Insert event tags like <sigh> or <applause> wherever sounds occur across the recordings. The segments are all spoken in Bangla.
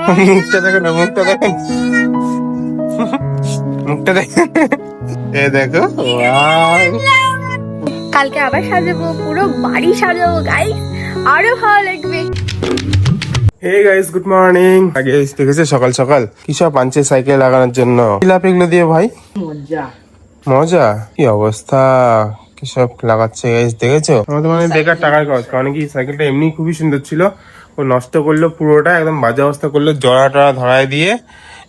মুখটা দেখো না মুখটা দেখো। মুখটা দেখো। এ দেখো কালকে আবার সাজাবো পুরো বাড়ি সাজাবো গাইস আরও ভালো লাগবে। হে গাইস গুড মর্নিং আগে দেখেছে সকাল সকাল। কি সব আনছে সাইকেল লাগানোর জন্য? কি এগুলো দিয়ে ভাই? মজা। কি অবস্থা? কি সব লাগাচ্ছে গাইস দেখেছ? আমাদের মানে বেকার টাকার খরচ। কারণ কি সাইকেলটা এমনি খুবই সুন্দর ছিল। ও নষ্ট করল পুরোটা একদম বাজে অবস্থা করল জড়া টড়া ধরায় দিয়ে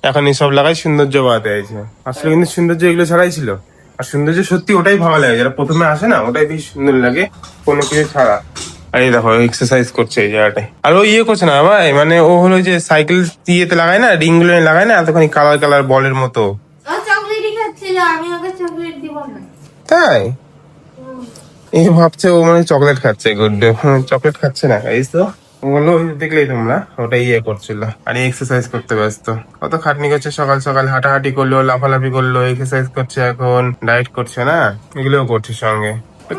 এখন এসব লাগাই সৌন্দর্য বাড়াতে চাইছে। আসলে কিন্তু সৌন্দর্য এগুলো ছাড়াই ছিল। আর সৌন্দর্য সত্যি ওটাই ভালো লাগে যারা প্রথমে আসে না ওটাই বেশি সুন্দর লাগে কোনো কিছু ছাড়া। আর এই দেখো এক্সারসাইজ করছে এই জায়গাটায়। আর ও ইয়ে করছে না ভাই মানে ও হলো যে সাইকেল ইয়েতে লাগায় না রিংগুলো লাগায় না এতখানি কালার কালার বলের মতো। তাই? এই ভাবছে ও মানে চকলেট খাচ্ছে গুড চকলেট খাচ্ছে না গাইস তো। বলল দেখলেই তোমরা। ওটা ইয়ে করছিল। আর এক্সারসাইজ করতে ব্যস্ত। কত খাটনি করছে সকাল সকাল হাঁটাহাঁটি করল লাফালাফি করল এক্সারসাইজ করছে এখন ডায়েট করছে না? এগুলোও করছে সঙ্গে।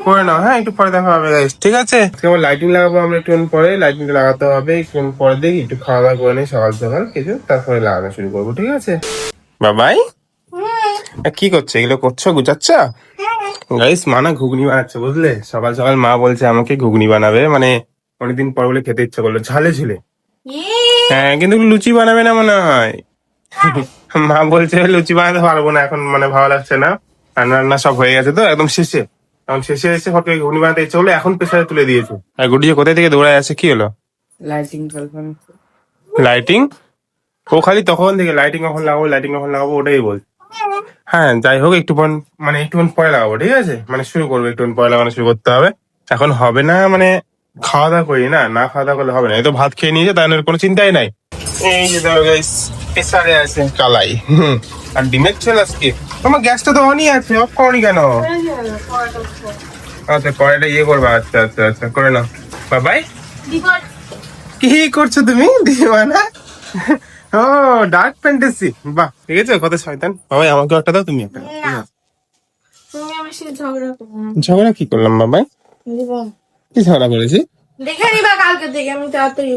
করে নাও হ্যাঁ একটু পরে দেখা হবে guys, ঠিক আছে? লাইটিং লাগাবো আমরা একটু পরে। লাইটিং লাগাতে হবে একটু পরে দেখি একটু খাওয়া দাওয়া করে নিই সকাল সকাল কিছু তারপরে লাগানো শুরু করব ঠিক আছে? বাবাই? কি করছে? এগুলো করছ? গুছাচ্ছ গাইস মা না ঘুগনি বানাচ্ছে বুঝলে? সকাল সকাল মা বলছে আমাকে ঘুগনি বানাবে মানে অনেকদিন পর বলে খেতে ইচ্ছা করল। ঝালে ঝুলে। হ্যাঁ কিন্তু লুচি বানাবে না মনে হয়। মা বলছে লুচি বানাতে পারব না এখন মানে ভালো লাগছে না। রান্না রান্না সব হয়ে গেছে তো একদম শেষে। এখন শেষে এসে হট করে ঘুগনি বানাতে ইচ্ছে হলো এখন প্রেসারে তুলে দিয়েছে। আর গুটি কোথায় থেকে দৌড়ায় আছে কি হলো? লাইটিং লাইটিং ও খালি তখন থেকে লাইটিং কখন লাগাবো লাইটিং কখন লাগাবো ওটাই বল। হ্যাঁ যাই হোক একটু পর মানে একটু পরে লাগাবো ঠিক আছে? মানে শুরু করব একটু পরে লাগানো শুরু করতে হবে। এখন হবে না মানে খাওয়া দাওয়া করি না না খাওয়া দাওয়া করলে হবে না। এই তো ভাত খেয়ে নিয়েছে তার কোনো চিন্তাই নাই। এই যে ধরো গাইস প্রেসারে আছে। কালাই। হুম। আর ডিমের ছেল আজকে। তোমার গ্যাসটা তো অনই আছে অফ করনি কেন? আচ্ছা কড়াইটা ইয়ে করবা। আচ্ছা আচ্ছা আচ্ছা করে নাও। বাবাই। কি করছ তুমি? দিওয়ানা? ও ডার্ক ফ্যান্টাসি বাহ ঠিক আছে কত শয়তান। বাবাই আমাকে একটা দাও তুমি একটা ঝগড়া ঝগড়া কি করলাম বাবাই। কি ঝগড়া করেছি? দেখে নিবা কালকে থেকে আমি তাড়াতাড়ি।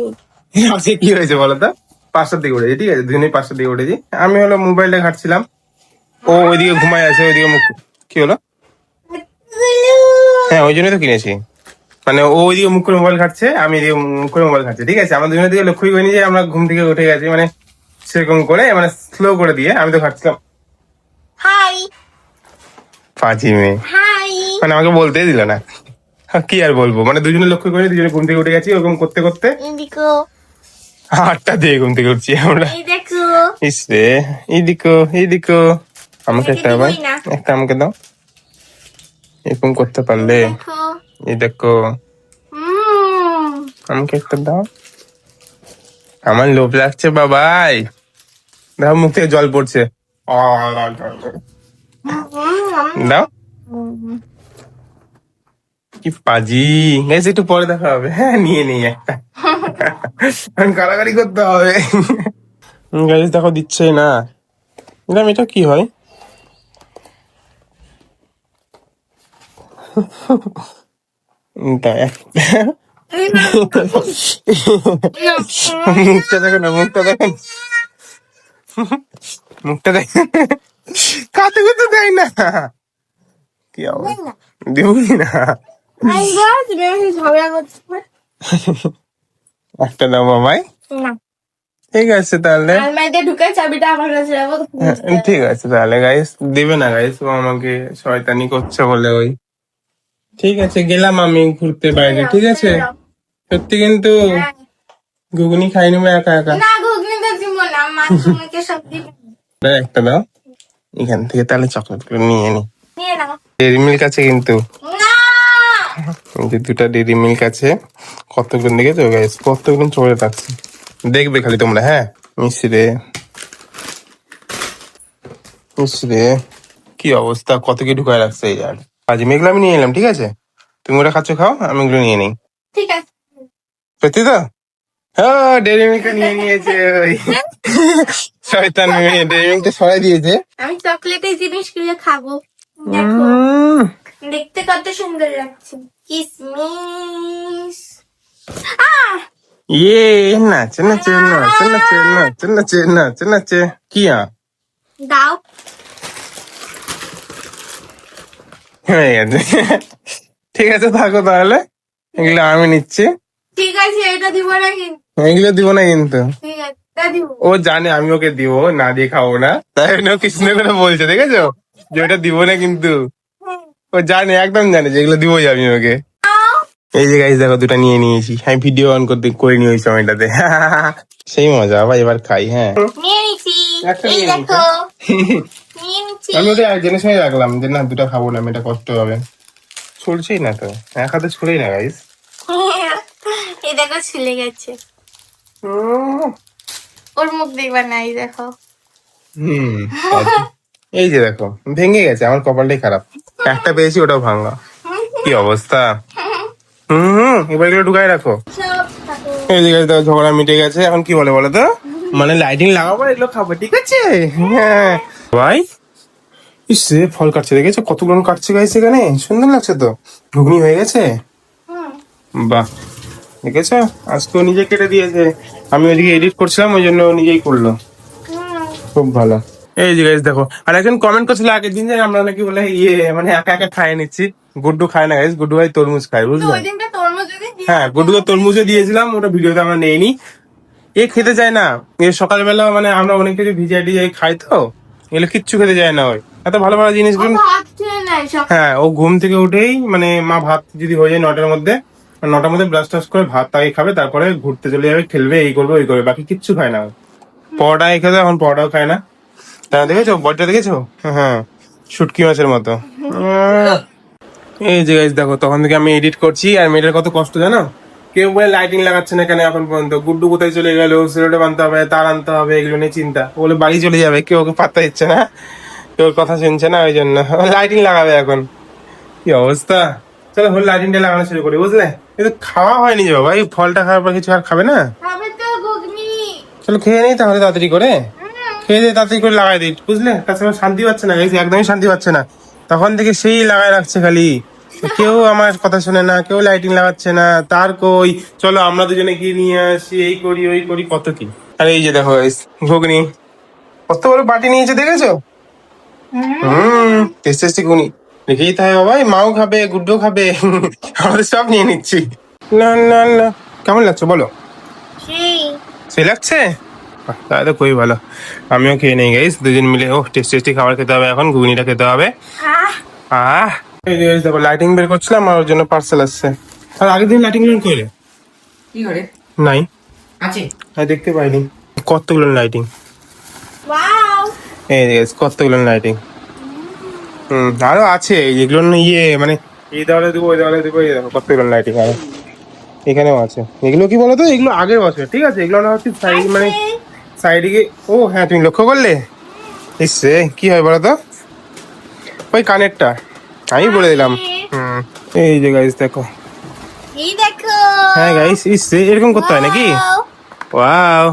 <laughs> আজকে কি হয়েছে বলো তো? পাঁচটার দিকে উঠেছি ঠিক আছে? দুজনেই পাঁচটার দিকে উঠেছি। আমি হলো মোবাইলটা ঘাটছিলাম। ও ওইদিকে ঘুমায় আছে ওইদিকে মুখ কি হলো? হ্যাঁ ওই জন্যই তো কিনেছি। মানে ও ওইদিকে মুখ করে মোবাইল ঘাটছে আমি এদিকে মুখ করে মোবাইল ঘাটছি ঠিক আছে? আমরা দুজনের দিকে লক্ষ্যই করিনি যে আমরা ঘুম থেকে উঠে গেছি মানে সেরকম করে মানে স্লো করে দিয়ে আমি তো ঘাটছিলাম। হাই পাঁচি মেয়ে হাই মানে আমাকে বলতেই দিল না। কি আর বলব? মানে দুজনে লক্ষ্য করে দুজনে ঘুম থেকে উঠে গেছি ওরকম করতে করতে আটটা দিয়ে ঘুম থেকে উঠছি আমরা। এই দেখো। ইস রে এইদিকো এইদিকো আমাকে একটা ভাই একটা আমাকে দাও। এরকম করতে পারলে। দেখো। এই দেখো। আমাকে একটা দাও। আমার লোভ লাগছে বাবাই। দেখো মুখ থেকে জল পড়ছে। দাও কি পাজি? গাইস একটু পরে দেখা হবে। হ্যাঁ নিয়ে নিই একটা। এখন কারাগারি করতে হবে। গাইস দেখো দিচ্ছে না। ম্যাডাম এটা কি হয়? মুখটা দেখো না মুখটা দেখেন মুখটা দেখেন কাতে কুতে দেয় না। কি দিবই না? তুমি আমার ঝগড়া করছ একটা দাও না। ঠিক আছে তাহলে। আলমারিতে ঢুকে চাবিটা আমার কাছে রাখব হ্যাঁ, ঠিক আছে তাহলে গাইস দিবে না গাইস ও আমাকে শয়তানি করছে বলে ওই। ঠিক আছে গেলাম আমি ঘুরতে বাইরে ঠিক আছে? সত্যি কিন্তু ঘুগনি খাই নেব একা একা। না ঘুগনিতে দিব না মা তোমাকে সব দিবে। একটা দাও। এখান থেকে তাহলে চকলেটগুলো নিয়ে নি। নিয়ে নাও। ডেরি মিল্ক আছে কিন্তু। না দুটা ডেরি মিল্ক আছে। কতগুলো দেখেছ গাইস কতগুলো চকলেট আছে দেখবে খালি তোমরা হ্যাঁ? মিশ্রে মিশ্রে কি অবস্থা? কত কি ঢুকায় রাখছে এই আর? আজ মেঘলা আমি নিয়ে এলাম ঠিক আছে? তুমি ওটা খাচ্ছ খাও আমি এগুলো নিয়ে নিই। ঠিক আছে। সত্যি তো? হ্যাঁ ডেরি নিয়ে নিয়েছে ওই। শয়তান মেয়ে ডেরি মিল্কটা সরাই দিয়েছে। আমি চকলেটের জিনিসগুলো খাব। দেখো দেখতে কত সুন্দর লাগছে। কিসমিস। আহ ইয়ে নাচে নাচে নাচে নাচে নাচে নাচে নাচে নাচে কি আ? দাও। হয়ে গেছে। ঠিক আছে থাকো তাহলে। এগুলো আমি নিচ্ছি। ঠিক আছে এটা দিব না কিন্তু। এগুলো দিব না কিন্তু। ঠিক আছে ও জানে আমি ওকে দিব না দিয়ে খাব না। তাই জন্য কৃষ্ণ করে বলছে দেখেছ? যে ওটা দিব না কিন্তু। ও জানে একদম জানে যেগুলো দিবই আমি ওকে। এই যে গাইস দেখো দুটা নিয়ে নিয়েছি। আমি ভিডিও অন করতে করে নিয়ে ওই সময়টাতে। <laughs> সেই মজা আবার এবার খাই হ্যাঁ। <laughs> আমি ওটা জেনে শুনে রাখলাম যে না দুটা খাব না আমি এটা কষ্ট হবে। ছুলছেই না তো। এক হাতে ছুলেই না গাইজ <laughs> এই দেখো ছিলে গেছে। ওর মুখ দেখবার না এই দেখো। হুম এই যে দেখো ভেঙে গেছে আমার কপালটাই খারাপ। একটা পেয়েছি, ওটাও ভাঙা। কি অবস্থা? হুম হুম, এবার এগুলো ঢুকাই রাখো। এই যে গাইজ ঝগড়া মিটে গেছে, এখন কি বলে বলো তো? মানে লাইটিং লাগাবো এগুলো খাব, ঠিক আছে? হ্যাঁ। ভাই, ইসে ফল কাটছে, দেখেছ? কতগুলো কাটছে গাইছে এখানে? সুন্দর লাগছে তো। ঘুগনি হয়ে গেছে? বাহ। দেখেছ? আজকেও নিজে কেটে দিয়েছে। আমি ওইদিকে এডিট করছিলাম, ওই জন্য নিজেই করল। খুব ভালো। এই যে guys দেখো। আর একজন কমেন্ট করছিল আগের দিন যে আমরা নাকি বলে ইয়ে মানে একা একা খাই নিচ্ছি। গুড্ডু খায় না গাইস গুড্ডু ভাই তরমুজ খায় বুঝলে? তরমুজ হ্যাঁ গুড্ডুকে তরমুজও দিয়েছিলাম ওটা ভিডিওতে আমরা নেইনি। এ খেতে চায় না। এ সকালবেলা মানে আমরা অনেক কিছু ভিজিয়ে টিজিয়ে খাই তো এগুলো কিচ্ছু খেতে চায় না ওই। এত ভালো ভালো জিনিসগুলো সব হ্যাঁ ও ঘুম থেকে উঠেই মানে মা ভাত যদি হয়ে যায় নটার মধ্যে নটার মধ্যে ব্রাশ টাশ করে ভাত আগে খাবে তারপরে ঘুরতে চলে যাবে খেলবে এই করবে ওই করবে বাকি কিচ্ছু খায় না। পরোটা এই খেতে এখন পরোটাও খায় না। তা দেখেছ? বডটা দেখেছ? হ্যাঁ শুটকি মাছের মতো। এই যে guys দেখো তখন থেকে আমি এডিট করছি আর মেয়েটার কত কষ্ট জানো? কেউ বলে লাইটিং লাগাচ্ছে না কেন এখন পর্যন্ত? গুড্ডু কোথায় চলে গেল? সিলেটে বানতে হবে তার আনতে হবে এগুলো নিয়ে চিন্তা। ও বলে বাড়ি চলে যাবে কেউ ওকে পাত্তা দিচ্ছে না। কেউ কথা শুনছে না ওই জন্য। <laughs> লাইটিং লাগাবে এখন। কি অবস্থা? চলো হল লাইটিংটা লাগানো শুরু করি বুঝলে? কিন্তু খাওয়া হয়নি যে বাবা এই ফলটা খাওয়ার পর কিছু আর খাবে না? চলো খেয়ে নেই তাহলে তাড়াতাড়ি করে? খেয়ে দিয়ে তাড়াতাড়ি করে লাগাই দিই বুঝলে? তাছাড়া শান্তি পাচ্ছে না guys, একদমই শান্তি পাচ্ছে না। তখন থেকে সেই লাগাই রাখছে খালি। কেউ আমার কথা শুনে না কেউ লাইটিং লাগাচ্ছে না তার কই? চলো আমরা দুজনে গিয়ে নিয়ে আসি এই করি ওই করি কত কি? আর এই যে দেখো ঘুগনি। কত বড় বাটি নিয়েছে দেখেছ? হুম টেস্টি টেস্টি ঘুগনি। রেখেই তাই বাবা মাও খাবে গুড্ডো খাবে <laughs> আমাদের সব নিয়ে নিচ্ছি। না না না। কেমন লাগছে বলো? সেই। সে লাগছে? তাহলে তো খুবই ভালো। আমিও খেয়ে নেই গাইস দুজন মিলে ও টেস্টি টেস্টি খাবার খেতে হবে এখন ঘুগনিটা খেতে হবে। আহ। দেখো লাইটিং বের করছিলাম আর ওর জন্য পার্সেল আসছে। আর আগের দিন লাইটিং বের করে কি করে নাই। আছে। আমি দেখতে পাইনি। কতগুলো লাইটিং ওয়াও এই যে কতগুলো লাইটিং হুম আরও আছে না ইয়ে মানে এই দেওয়ালে দেবো ওই দেওয়ালে দেবো এই দেখো কতগুলো লাইটিং আরও। এখানেও আছে। এগুলো কি বলতো? এগুলো আগের বছর ঠিক আছে? এগুলো না হচ্ছে সাইড মানে সাইডে গিয়ে ও হ্যাঁ তুমি লক্ষ্য করলে? ইসে কি হয় বলো তো? ওই কানেরটা। আমি বলে দিলাম। হুম এই যে গাইস দেখো। এই দেখো। হ্যাঁ গাইস ইসে এরকম করতে হয় নাকি! ওয়াও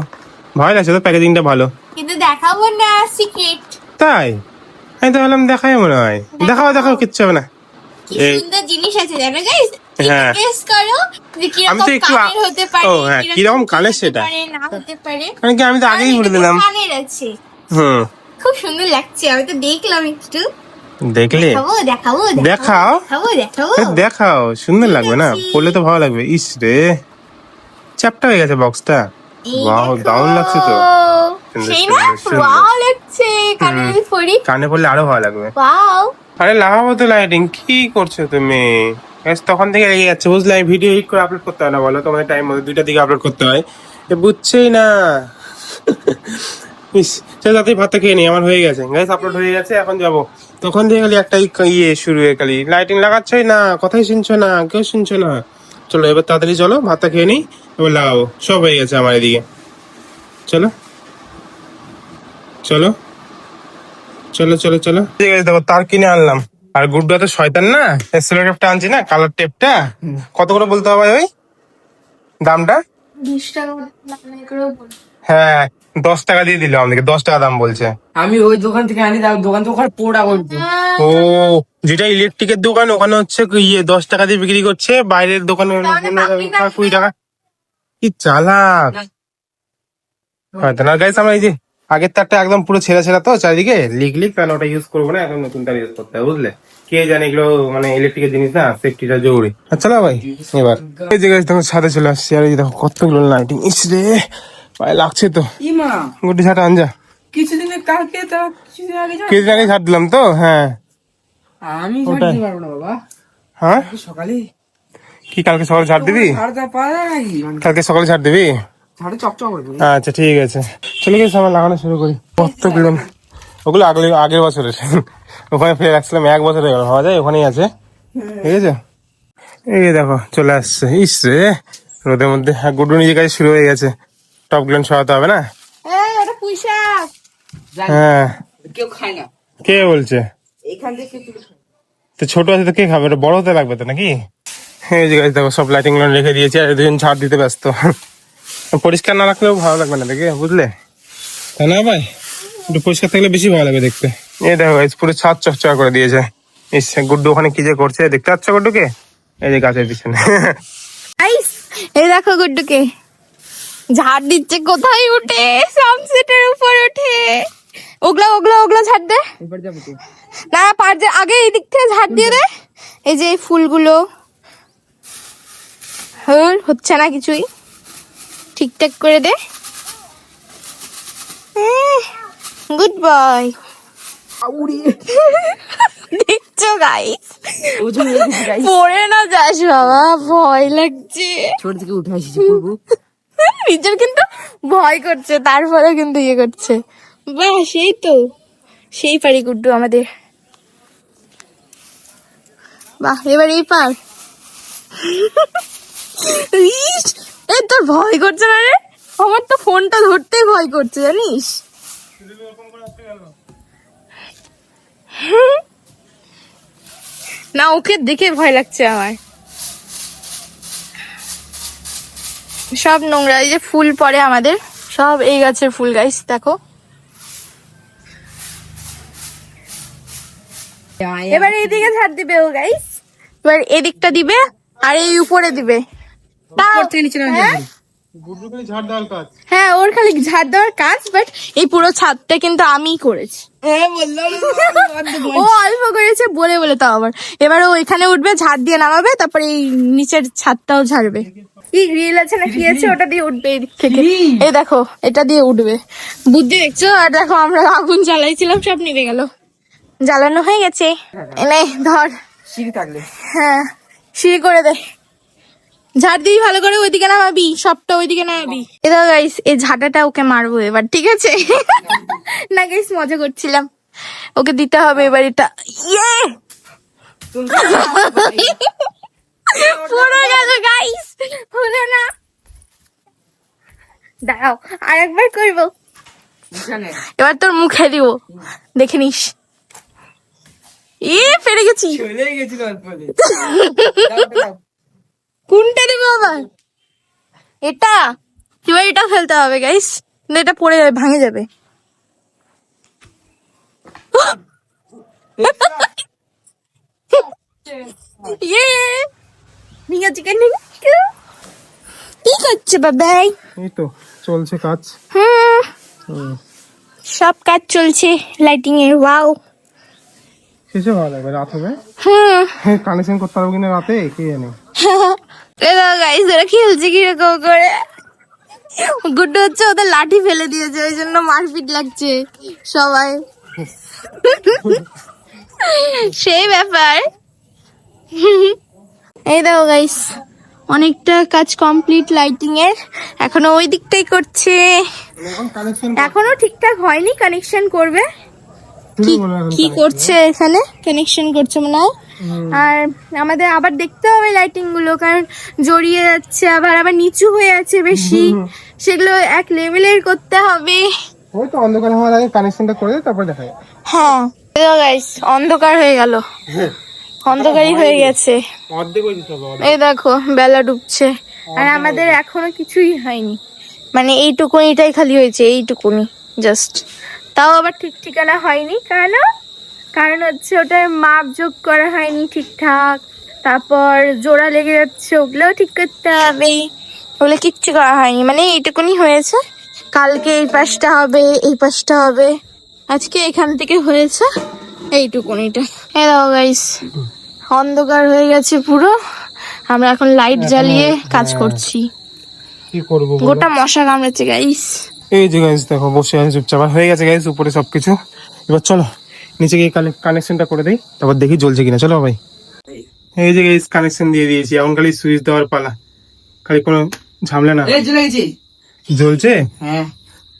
ভালো লাগছে তো প্যাকেজিংটা ভালো। কিন্তু দেখাবো না সিক্রেট তাই? আমি তো ভাবলাম দেখাই মনে হয়। দেখাও দেখাও কিচ্ছু হবে না। কি সুন্দর জিনিস আছে জানো গাইস হ্যাঁ। গেস করো যে আমি তো একটু হতে পারে ও, হ্যাঁ, কানের সেটা। পারে, না হতে পারে। কারণ কি আমি তো আগেই বলে দিলাম। কানের আছে। হুম। খুব সুন্দর লাগছে আমি তো দেখলাম একটু। দেখলে? দেখাবো দেখাও? এ, দেখাও সুন্দর লাগবে না? পড়লে তো ভালো লাগবে। ইস রে চ্যাপটা হয়ে গেছে বক্সটা। বাহ দারুণ লাগছে তো। সেই না সুন্দর, সুন্দর। ওয়াও লাগছে কানে পড়লে আরও ভালো লাগবে। ওয়াও আরে লাগাবো তো লাইটিং কি করছ তুমি? তখন থেকে লেগে যাচ্ছে। বুঝলে, আমি ভিডিও এডিট করে আপলোড করতে হয় না, বলো? তোমাদের টাইম মতো দুইটা দিকে আপলোড করতে হয়। বুঝছেই না। তাড়াতাড়ি ভাতটা খেয়ে নিই, আমার হয়ে গেছে। গ্যাস আপলোড হয়ে গেছে, এখন যাব। তখন থেকে খালি একটাই ইয়ে শুরু হয়ে খালি। লাইটিং লাগাচ্ছই না, কথাই শুনছো না, কেউ শুনছো না। চলো, এবার তাড়াতাড়ি চলো, ভাতটা খেয়ে নিই, এবার লাগাবো। সব হয়ে গেছে আমার এদিকে। চলো। চলো। চলো চলো চলো। দেখো, তার কিনে আনলাম। আর গুড্ডু তো শয়তান না? সেলো টেপটা আনছি না কালার টেপটা কত করে বলতে হবে ওই দামটা। হ্যাঁ দশ টাকা দিয়ে দিল আমাদেরকে দশ টাকা দাম বলছে। আমি ওই দোকান থেকে আনি দোকান তো ওখানে পোড়া করছে ও যেটা ইলেকট্রিকের দোকান ওখানে হচ্ছে ইয়ে দশ টাকা দিয়ে বিক্রি করছে বাইরের দোকানে কুড়ি টাকা কি চালাক? হয়তো না গাইস আমরা এই যে আগের তারটা একদম পুরো ছেঁড়া ছেঁড়া তো চারিদিকে লিক লিক কারণ ওটা ইউজ করব না এখন নতুন তার ইউজ করতে হবে বুঝলে? কে জানে এগুলো মানে ইলেকট্রিকের জিনিস না সেফটিটা জরুরি। আচ্ছা না ভাই এবার। এই যে দেখো ছাদে চলে আসছি আর এই দেখো কতগুলো লাইটিং ইস রে পায়ে লাগছে তো। ইমা গুটি ছাটা আনজা কিছুদিনের কালকে তো কিছুদিন আগে কিছুদিন আগে ছাড় দিলাম। তো হ্যাঁ। আমি ওটাই। ছাড়তে পারব না বাবা। হ্যাঁ? সকালে। কি কালকে সকালে ছাড় দিবি? কালকে সকালে ছাড় দিবি? ছাড়ে আচ্ছা ঠিক আছে। চলে গেছে আমার লাগানো শুরু করি। কতগুলো ওগুলো আগলে আগের বছরের। ওখানে ফেলে রাখছিলাম এক বছর হয়ে গেল। ভাবা যায় ওখানেই আছে। ঠিক আছে? এই দেখো চলে আসছে। ইস রে রোদের মধ্যে। হ্যাঁ গুড্ডু নিজে কাছে শুরু হয়ে গেছে। টপ গ্লেন সরাতে হবে না? হ্যাঁ। কেউ খায় না। কে বলছে। তো ছোট আছে তো কে খাবে? ওটা বড় হতে লাগবে তো নাকি? এই যে গাছ দেখো সব লাইটিংগুলো রেখে দিয়েছি আর দুজন ছাড় দিতে ব্যস্ত। পরিষ্কার না রাখলেও ভালো লাগবে না দেখে বুঝলে? তাই না ভাই একটু পরিষ্কার থাকলে বেশি ভালো লাগবে দেখতে। এই দেখো গাইস পুরো ছাদ চকচকা করে দিয়েছে। ইস গুড্ডু ওখানে কি যে করছে দেখতে পাচ্ছ গুড্ডুকে? এই যে গাছের পিছনে। গাইস এই দেখো গুড্ডুকে। ঝাড় দিচ্ছে কোথায় উঠে? সানসেটের উপর উঠে। ওগুলা ওগুলা ওগুলা ঝাড় দে। এবার যাব তো না পার যে আগে এই দিক থেকে ঝাড় দিয়ে দে। এই যে এই ফুলগুলো। হল হচ্ছে না কিছুই। ঠিকঠাক করে দে। গুড বয় দেখছ গাইস পড়ে না যাস বাবা ভয় লাগছে। ছোট থেকে উঠে আসিছি পড়ব নিজের কিন্তু ভয় করছে তারপরে কিন্তু ইয়ে করছে। বাহ সেই তো। সেই পারি গুড্ডু আমাদের। বাহ এবার এই পার। এই তোর ভয় করছে না রে? আমার তো ফোনটা ধরতেই ভয় করছে জানিস? না ওকে দেখে ভয় লাগছে আমার। সব নোংরা এই যে ফুল পড়ে আমাদের সব এই গাছের ফুল গাইস দেখো। এবার এইদিকে ঝাড় দিবে ও গাইস এবার এদিকটা দিবে আর এই উপরে দিবে। উপর থেকে নিচে নামিয়ে হ্যাঁ? হ্যাঁ ওর খালি ঝাড় দেওয়ার কাজ বাট এই পুরো ছাদটা কিন্তু আমিই করেছি। হ্যাঁ <laughs> ও অল্প করেছে বলে বলে তাও আবার। এবার ও এখানে উঠবে ঝাড় দিয়ে নামাবে তারপরে এই নিচের ছাদটাও ঝাড়বে। আছে না কি আছে? ওটা দিয়ে উঠবে এই দিক থেকে? এই দেখো এটা দিয়ে উঠবে। বুদ্ধি দেখছ? আর দেখো আমরা আগুন জ্বালাইছিলাম সব নিভে গেল। জ্বালানো হয়ে গেছে। এনে ধর। সিঁড়ি থাকলে। হ্যাঁ সিঁড়ি করে দে। ঝাড় দিবি ভালো করে ওইদিকে নামাবি সবটা ওইদিকে নামাবি। এটা গাইস এই ঝাঁটাটা ওকে মারবো এবার ঠিক আছে? না গাইস মজা করছিলাম। ওকে দিতে হবে এবার এটা। ইয়ে! পড়ে গেল গাইস হলো না। দাঁড়াও আর একবার করব এবার তোর মুখে দিব। দেখে নিস। এ পেরে গেছি। চলে গেছিল <laughs> অল্প দিন। দাও, দাও। কোনটা দেবো আবার এটা? এবার এটা ফেলতে হবে গাইস না এটা পড়ে যাবে ভাঙে যাবে। ইয়ে! নিয়ে চিকেন কি করছে বাবাই এই তো চলছে কাজ। হুম। সব কাজ চলছে লাইটিং এর ওয়াও শেষে ভালো লাগবে রাত হবে? <laughs> হুম কানেকশন করতে পারব কিনা রাতে? কে জানে? <laughs> গাইস ওরা খেলছে কীরকম করে? গুড্ডু হচ্ছে ওদের লাঠি ফেলে দিয়েছে ওই জন্য মারপিট লাগছে সবাই। সেই ব্যাপার। এই দেখো গাইস অনেকটা কাজ কমপ্লিট লাইটিং এর। এখনও ওই দিকটাই করছে। এখনও ঠিকঠাক হয়নি কানেকশন করবে। কি কি করছে এখানে? কানেকশন করছে মনে হয়। আর আমাদের আবার দেখতে হবে লাইটিংগুলো কারণ জড়িয়ে যাচ্ছে আবার আবার নিচু হয়ে আছে বেশি। সেগুলো এক লেভেলের করতে হবে। ওই তো অন্ধকার হওয়ার আগে কানেকশনটা করে তারপর দেখা হ্যাঁ। গাইস অন্ধকার হয়ে গেল। অন্ধকারই হয়ে গেছে। এই দেখো বেলা ডুবছে। আর আমাদের এখনও কিছুই হয়নি। মানে এইটুকুনিটাই খালি হয়েছে এইটুকুনি জাস্ট তাও আবার ঠিক ঠিকানা হয়নি। কেন? কারণ হচ্ছে ওটার মাপ যোগ করা হয়নি ঠিকঠাক। তারপর জোড়া লেগে যাচ্ছে ওগুলোও ঠিক করতে হবে। ওগুলো কিচ্ছু করা হয়নি। মানে এইটুকুনি হয়েছে? কালকে এই পাশটা হবে এই পাশটা হবে। আজকে এখান থেকে হয়েছে এইটুকুনিটা। হ্যাঁ গাইস অন্ধকার হয়ে গেছে পুরো। আমরা এখন লাইট জ্বালিয়ে কাজ করছি। কি করব গোটা মশা কামড়েছে গাইস এই যে গাইজ দেখো বসে আছে চুপচাপ। আর হয়ে গেছে গাইজ উপরে সব কিছু এবার চলো নিচে গিয়ে কানেকশনটা করে দেই তারপর দেখি জ্বলছে কিনা। চলো ভাই। এই যে গাইজ কানেকশন দিয়ে দিয়েছি। এখন খালি সুইচ দেওয়ার পালা। খালি কোনো ঝামলা না। জ্বলছে? হ্যাঁ।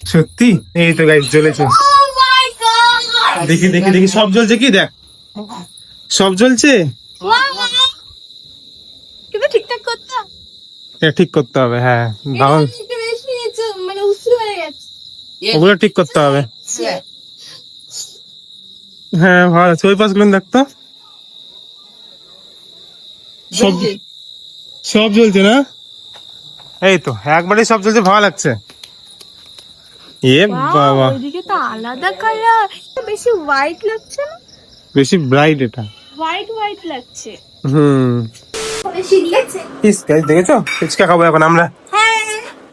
সত্যি? এই তো গাইজ জ্বলেছে। দেখি দেখি দেখি সব জ্বলছে কি? দেখ। সব জ্বলছে? ঠিক করতে হবে হ্যাঁ। ভালো একটু বেশি চ- মানে উঁচু হয়ে গেছে ওগুলো ঠিক করতে হবে হ্যাঁ ভালো আছে ওই পাশগুলো দেখতো সব সব জ্বলছে না এই তো একবারে সব জ্বলছে ভালো লাগছে এ বাবা ওইদিকে তো আলাদা কালার বেশি হোয়াইট লাগছে না বেশি ব্রাইট এটা হোয়াইট হোয়াইট লাগছে হুম বেশি দিয়েছে ইস গাইস দেখেছ ফুচকা খাব এখন আমরা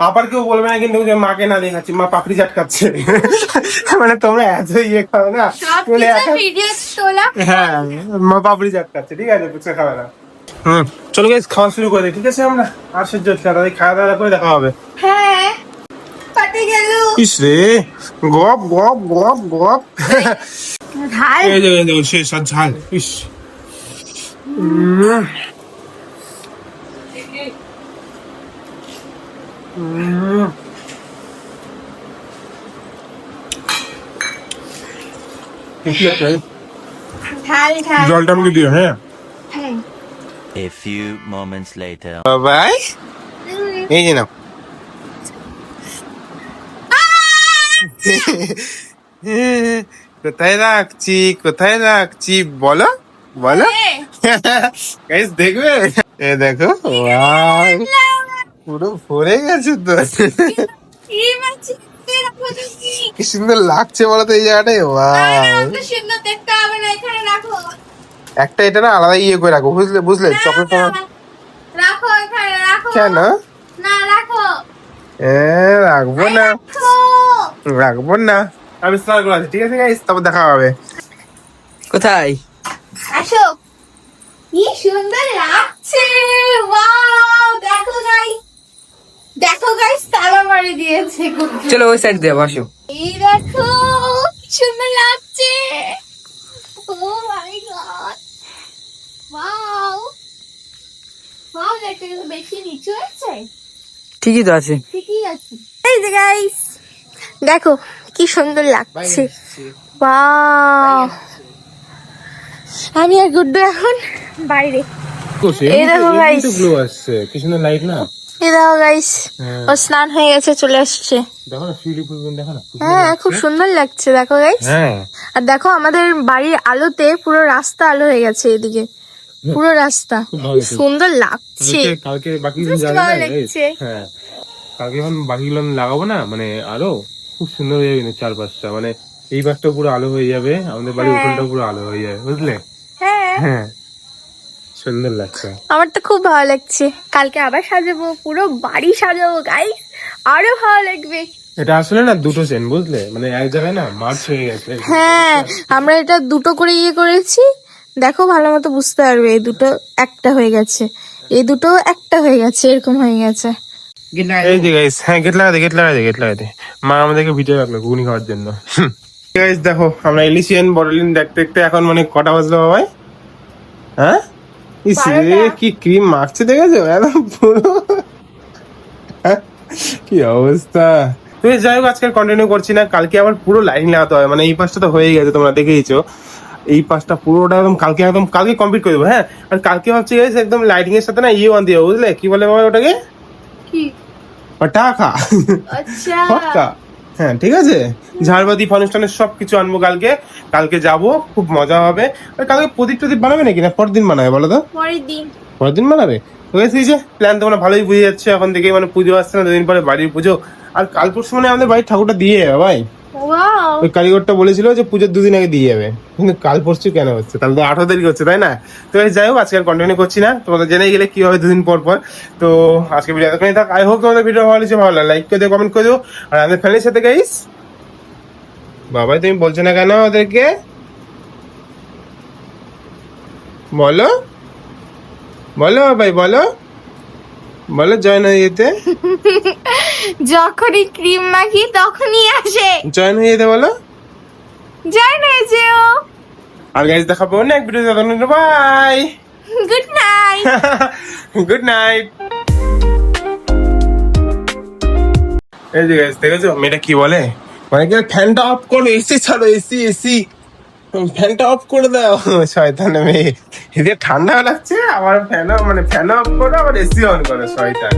আবার কেউ বলবে না কিন্তু যে মাকে না দেখাচ্ছি মা পাপড়ি চাট খাচ্ছে <laughs> মানে তোমরা এত ইয়ে খাও না? বলে হ্যাঁ মা পাপড়ি চাট খাচ্ছে ঠিক আছে ফুচকা খাবে না। হুম চলো গাইস খাওয়া শুরু করে ঠিক আছে আমরা? আর সহ্য হচ্ছে না খাওয়া দাওয়া করে দেখা হবে। হ্যাঁ ইস রে গপ গপ গপ গপ। ঢাল এই যে ঝাল ইস। জলটা আমাকে দিও হ্যাঁ। হ্যাঁ। A few moments later. বাবাই এই যে নাও। কোথায় রাখছি কোথায় রাখছি বলো বলো। গাইস <laughs> দেখবে? এ দেখো পুরো ভরে গেছে তো। কি সুন্দর লাগছে বলো তো এই জায়গাটায়? একটা এটা না আলাদা ইয়ে করে রাখো বুঝলে বুঝলে? চকলেট রাখো এখানে রাখো। কেন? না রাখো। এ রাখব না। রাখব না। আমি স্নান করে আছি, ঠিক আছে গাইস তারপর দেখা হবে। কোথায়? আসো। কি সুন্দর লাগছে। ওয়াও দেখো গাইস দেখো গাইস তালা মারি দিয়েছে। চলো ওই সাইড দিয়ে বসো। এই দেখো সুন্দর লাগছে। Oh my god wow wow দেখতে বেশি নিচু আছে? ঠিকই তো আছে। ঠিকই আছে। এই যে গাইস দেখো কি সুন্দর লাগছে। ওয়াও আমি আর গুড্ডু এখন বাইরে। এই দেখো guys। গ্লো আসছে কি সুন্দর লাইট না। এই দেখো গাইস হ্যাঁ। ও স্নান হয়ে গেছে চলে আসছে। দেখো না শিউলি ফুল দেখো না হ্যাঁ খুব সুন্দর লাগছে দেখো গাইস হ্যাঁ। আর দেখো আমাদের বাড়ির আলোতে পুরো রাস্তা আলো হয়ে গেছে এদিকে। পুরো রাস্তা। সুন্দর লাগছে। কালকে- কালকে বাকি লাগছে। হ্যাঁ। কালকে যখন বাকিগুলো লাগাবো না মানে আলো খুব সুন্দর হয়ে যাবে চারপাশটা। মানে এই পাশটা পুরো আলো হয়ে যাবে আমাদের বাড়ির হ্যাঁ। উঠোনটা পুরো আলো হয়ে যাবে বুঝলে? হ্যাঁ। হ্যাঁ। সুন্দর লাগছে। আমার তো খুব ভালো লাগছে। কালকে আবার সাজাবো পুরো বাড়ি সাজাবো গাইস আরও ভালো লাগবে। এটা আসলে না দুটো চেন বুঝলে? মানে এক জায়গায় না মার্চ হয়ে গেছে। হ্যাঁ আমরা এটা দুটো করে ইয়ে করেছি। দেখো ভালো মতো বুঝতে পারবে এই দুটো একটা হয়ে গেছে। এই দুটো একটা হয়ে গেছে এরকম হয়ে গেছে। এই যে গাইস হ্যাঁ গেট লাগাতে গেট লাগাতে গেট লাগাতে। মা আমাদেরকে ভিডিও রাখল ঘুগনি খাওয়ার জন্য। গাইস দেখো আমরা এলিসিয়ান বড়লিন দেখতে দেখতে এখন মানে কটা বাজলো বাবাই? হ্যাঁ? ইস রে বারোটা। কি ক্রিম মাখছে দেখেছ? একদম পুরো। হ্যাঁ? কি অবস্থা? তুমি যাই হোক আজকে কন্টিনিউ করছি না। কালকে আবার পুরো লাইন লাগাতে হবে। মানে এই পাশটা তো হয়ে গেছে তোমরা দেখেইছো। এই পাশটা পুরোটা একদম কালকে একদম কালকে কমপ্লিট করে দেবো হ্যাঁ? আর কালকে ভাবছি গাইস একদম লাইটিং এর সাথে না ইয়ে বান দিয়ে বুঝলে? কি বলে বাবা ওটাকে? কি? পটাখা আচ্ছা। হ্যাঁ ঠিক আছে? ঝাড়বাতি ফানুষ্ঠানের সব কিছু আনব কালকে। কালকে যাব খুব মজা হবে। আর কালকে প্রদীপ টদীপ বানাবে নাকি না? পরের দিন বানাবে বলো তো। পরের দিন। পরের দিন বানাবে? হয়েছে যে প্ল্যান তোমরা ভালোই বুঝে যাচ্ছে এখন থেকে মানে পুজো আসছে না দুদিন পরে বাড়ির পুজো। আর কাল পরশু মানে আমাদের বাড়ির ঠাকুরটা দিয়ে যাবে ভাই। ওই কারিগরটা বলেছিল যে পুজোর দুদিন আগে দিয়ে যাবে। কিন্তু কাল পরশু কেন হচ্ছে? তাহলে তো আঠারো তারিখ হচ্ছে তাই না? তো যাই হোক আজকে আর কন্টিনিউ করছি না। তোমাদের জেনে গেলে কি হবে দুদিন পর পর। তো আজকে ভিডিও এতক্ষণই থাক। আই হোপ তোমাদের ভিডিও ভালো লাগছে ভালো লাইক করে দিও কমেন্ট করে দিও। আর আমাদের ফ্যামিলির সাথে গাইস বাবাই তুমি বলছো না কেন ওদেরকে? বলো। বলো ভাই বলো। বলো জয়েন হয়ে যেতে। <laughs> যখনই ক্রিম মাখি তখনই আসে। জয়েন হয়ে যেতে বলো। জয়েন হয়েছে ও আর গাইস দেখাবো অনেক video bye good night good night এই যে গাইস দেখেছ? মেয়েটা কি বলে? মানে কি ফ্যানটা অফ করো এসি ছাড়ো এসি এসি ফ্যানটা অফ করে দাও শয়তান মেয়ে। এদের ঠান্ডা লাগছে আবার ফ্যান মানে ফ্যান অফ করো আবার এসি অন করো শয়তান।